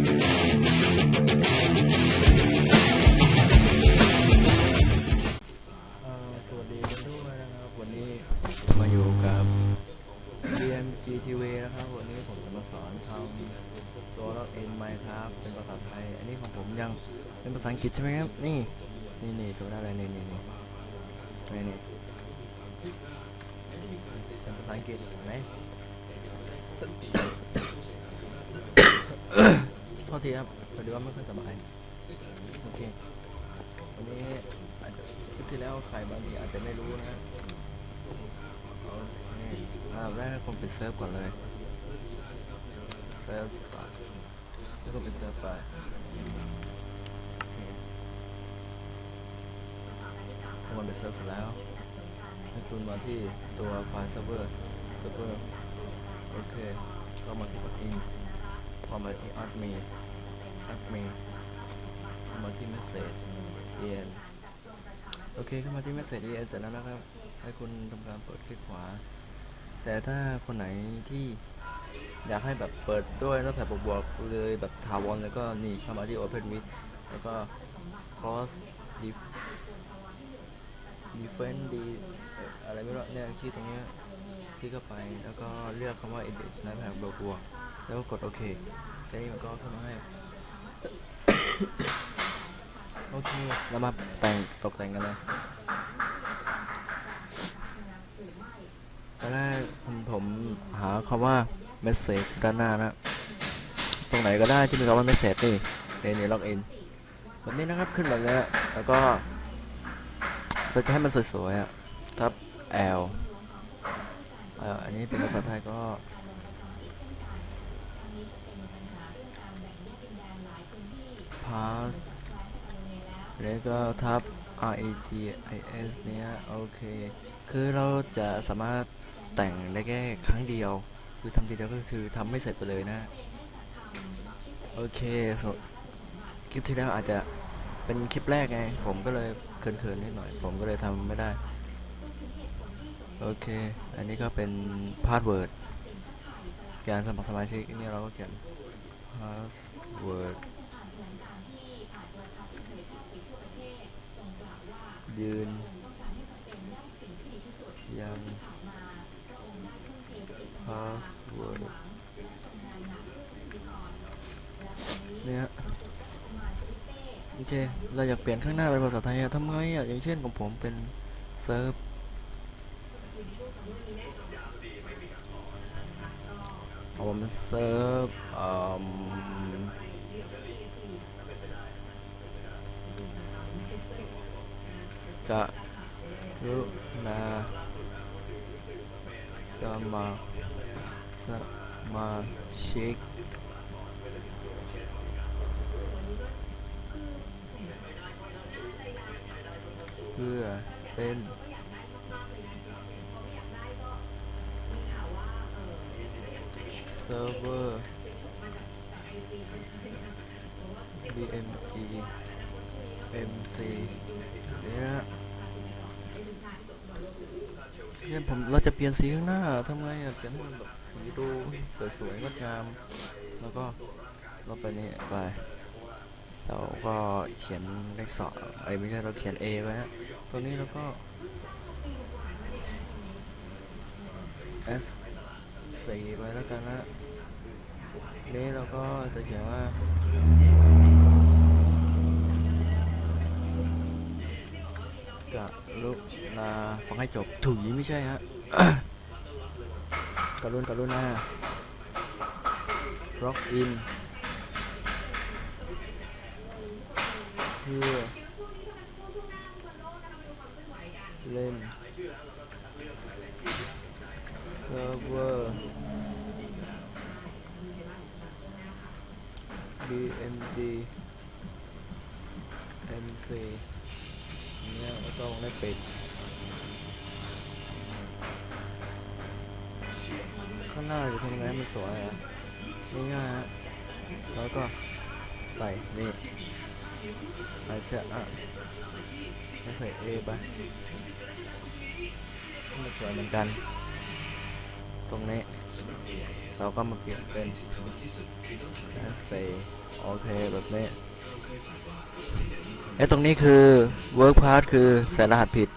สวัสดีกันด้วยนะครับ วันนี้มาอยู่กับ BMGTV นะครับ วันนี้ผมจะมาสอนทำตัวล็อกอินไมครับ เป็นภาษาไทย อันนี้ของผมยังเป็นภาษาอังกฤษใช่ไหมครับ นี่ นี่นี่ตัวได้อะไรนี่นี่นี่นี่นี่เป็นภาษาอังกฤษเห็นไหม โทษทีครับพอดีว่าไม่ค่อยสบายโอเควันนี้อาจจะคลิปที่แล้วใครบางทีอาจจะไม่รู้นะเอานี่อ่าแรกคนไปเซิร์ฟก่อนเลยเซิร์ฟสตาร์ทแล้วก็ไปเซิร์ฟไปโอเคพอมันไปเซิร์ฟเสร็จแล้วให้คุณมาที่ตัวไฟล์เซิร์ฟเวอร์เซิร์ฟเวอร์โอเคก็มาที่ login พอ มาที่ admin admin มาที่ message en โอเคเข้ามาที่ message en เสร็จแล้วนะครับ ให้คุณทำการเปิดคลิกขวา แต่ถ้าคนไหนที่อยากให้แบบเปิดด้วยแล้วแบบบวกๆเลยแบบถาวรแล้วก็นี่เข้ามาที่ open with แล้วก็ cross def defense d เอ่อะไรไม่รู้เนี่ยคลิกตรงนี้คลิกเข้าไปแล้วก็เลือกคำว่า edit แล้วแบบบวกๆ แล้วก็กดโอเคแค่นี้มันก็ขึ้นมาให้ โอเค เรามาแต่งตกแต่งกันเลยตอนแรกผมหาคำว่า message ด้านหน้านะ ตรงไหนก็ได้ที่มีคำว่า message นี่นี่นี่ล็อกอินแบบนี้นะครับขึ้นแบบนี้แล้วก็เราจะให้มันสวยๆอะทับ L ออันนี้เป็นภาษาไทยก็ pass แล้วก็ทับ R E T I S เนี้ยโอเค คือเราจะสามารถแต่งได้แค่ครั้งเดียว คือทำทีเดียวก็คือทำไม่เสร็จไปเลยนะ โอเคสคลิปที่แล้วอาจจะเป็นคลิปแรกไง ผมก็เลยเขินๆนิดหน่อย ผมก็เลยทำไม่ได้ โอเค อันนี้ก็เป็นพาสเวิร์ดการสมัครสมาชิกนนี่เราก็เขียน พาสเวิร์ดยืน ยังพาสเวิร์ดเนี่ยโอเค เราอยากเปลี่ยนข้างหน้าเป็นภาษาไทยอะทำไงอะอย่างเช่นของผมเป็นเซิร์ฟ ของผมเป็นเซิร์ฟกะรุณาสมาสมาชิกเพื่อเล่น ซิร์ฟเวอร์ BMG MC เนี่ยนะเนี่ยผมเราจะเปลี่ยนสีข้างหน้าทำไงอะ เปลี่ยนให้มันแบบสีดูสวยๆงดงาม แล้วก็เราไปนี่ไป เราก็เขียนเลขสองไอ้ไม่ใช่เราเขียน A ไว้ฮะตัวนี้เราก็ S สี่ไปแล้วกันนะนี้เราก็จะเขียนว่า กะลุนาฟังให้จบถุยไม่ใช่ฮะกรุณกรุณาล็อกอินเพื่อเล่นเซิร์ฟเวอร์ BMG MC เนี่ยแล้วก็วงเล็บปิดข้างหน้าจะทำไงให้มันสวยอะง่ายๆฮะแล้วก็ใส่นี่ใส่เชือกอะใส่ A ไปให้มันสวยเหมือนกัน ตรงนี้ เราก็มาเปลี่ยนเป็นใสโอเคแบบนี้เอ้ตรงนี้คือ work path คือใส่รหัสผิด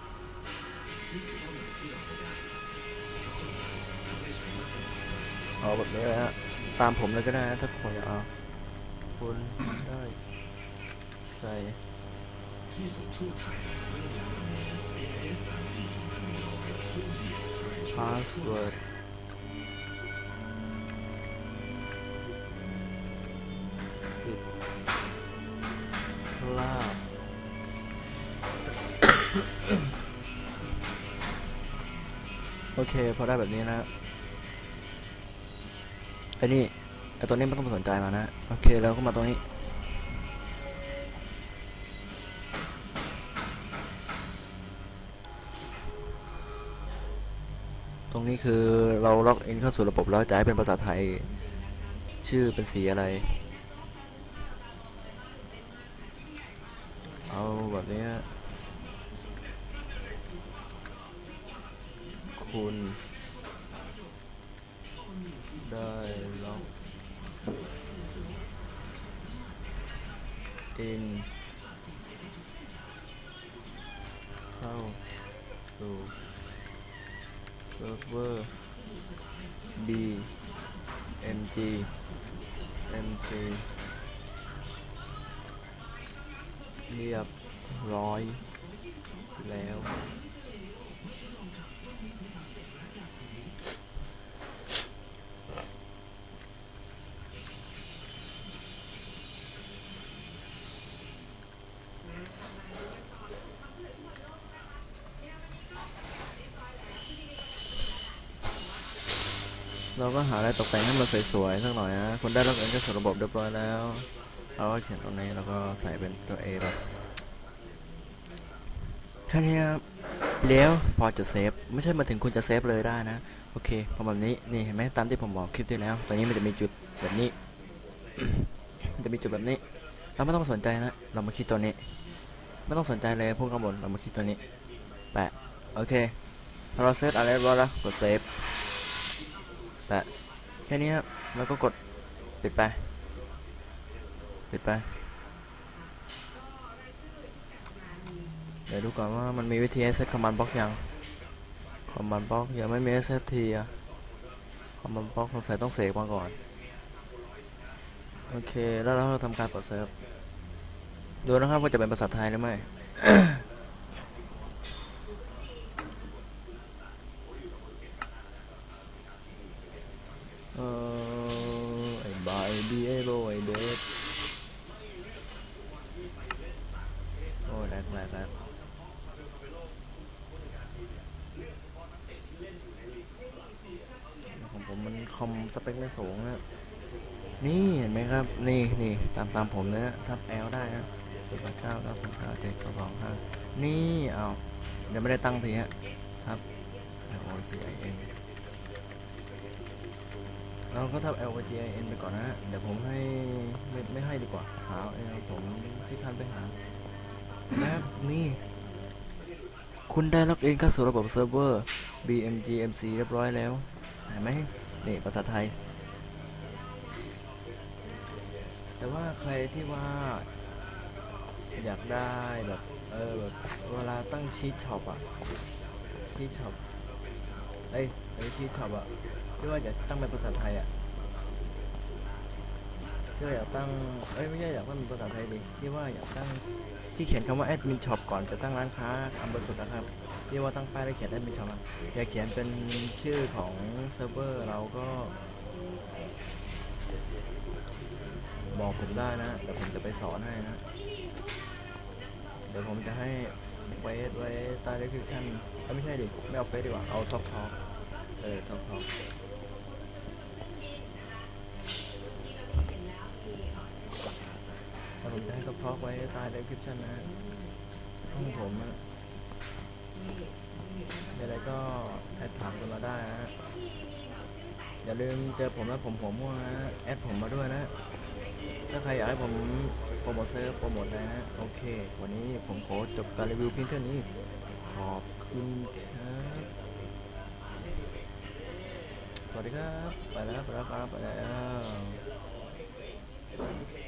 เอาแบบนี้เลยฮะ ตามผมเลยก็ได้นะถ้าคุณอยากเอา คุณได้ใส่ password ผิด โอเค พอได้แบบนี้นะไอ้นี่ไอ้ตัวนี้ไม่ต้องสนใจมานะโอเคแล้วก็มาตรงนี้ตรงนี้คือเราล็อกอินเข้าสู่ระบบแล้วจะให้เป็นภาษาไทย ชื่อเป็นสีอะไร เอาแบบนี้ คุณ ได้ล็อก อิน เข้าสู่เซิร์ฟเวอร์ B MG MC เรียบร้อยแล้ว เราก็หาอะไรตกแต่งให้มันสวยๆสักหน่อยนะคุณได้ล็อกอินเข้าสู่ระบบเรียบร้อยแล้วเราก็เขียนตรงนี้แล้วก็ใส่เป็นตัว A แบบแค่นี้ครับแล้วพอจะเซฟไม่ใช่มาถึงคุณจะเซฟเลยได้นะ โอเคพอแบบนี้นี่เห็นไหมตามที่ผมบอกคลิปที่แล้วตัวนี้มันจะมีจุดแบบนี้ มันจะมีจุดแบบนี้ เราไม่ต้องสนใจนะ เรามาคิดตัวนี้ ไม่ต้องสนใจเลยพวกข้างบนเรามาคิดตัวนี้แปะโอเคพอเราเซตอะไรเรียบร้อยแล้วกดเซฟ แปะแค่นี้ครับแล้วก็กดปิดไป ปิดไป เดี๋ยวดูก่อนว่ามันมีวิธีเซตคอมมานด์บล็อกยังคอมมานด์บล็อกยังไม่มีเซตทีอะคอมมานด์บล็อกสงสัยต้องเสกมาก่อน โอเค แล้วเราทำการเปิดเซิร์ฟดูนะครับว่าจะเป็นภาษาไทยหรือไม่ เออไอ้บายดีไอ้โบไอ้เดฟโอ้แรกแรกแรกของผมมันคอมสเปคไม่สูงนะนี่เห็นไหมครับ นี่นี่ตามตามผมนะทับ L ได้นะศูนย์แปดเก้าเก้าสองเก้าเจ็ดสองสองห้านี่เอายังไม่ได้ตั้งทีฮะครับ L O G I N เเราก็ทำ L G I N ไปก่อนนะฮะ เดี๋ยวผมให้ไม่ไม่ให้ดีกว่าหาเองผมที่คันไปหานะครับนี่คุณได้ล็อกอินเข้าสู่ระบบเซิร์ฟเวอร์ BMG MC เรียบร้อยแล้ว เห็นไหมนี่ภาษาไทย แต่ว่าใครที่ว่า อยากได้แบบ เออแบบเวลาตั้งชีทช็อปอะชีทช็อปเอ้ยไอ้ชีทช็อปอะ ที่ว่าอยากตั้งเป็นภาษาไทยอะที่ว่าอยากตั้งเอ้ยไม่ใช่อยากตั้งเป็นภาษาไทยดิที่ว่าอยากตั้งที่เขียนคำว่าแอดมินช็อปก่อนจะตั้งร้านค้าอันบนสุดนะครับที่ว่าตั้งป้ายแล้วเขียนแอดมินช็อปอะอยากเขียนเป็นชื่อของเซิร์ฟเวอร์เราก็บอกผมได้นะเดี๋ยวผมจะไปสอนให้นะ เดี๋ยวผมจะให้เฟซไว้ใต้ description ไม่ใช่ดิ ไม่เอาเฟซดีกว่า เอาท็อกท็อก เออท็อกท็อกแล้วผมจะให้ท็อกท็อกไว้ใต้ description นะห้องผมนะเดี๋ยวอะไรก็แอดถามกันมาได้นะ อย่าลืมเจอผมนะผมผมม่วงนะ แอดผมมาด้วยนะ ถ้าใครอยากให้ผมโปรโมทเซิร์ฟโปรโมทอะไรนะ โอเค วันนี้ผมขอจบการรีวิวเพียงเท่านี้ ขอบคุณครับ สวัสดีครับ ไปแล้วไปแล้วไปแล้วไปแล้ว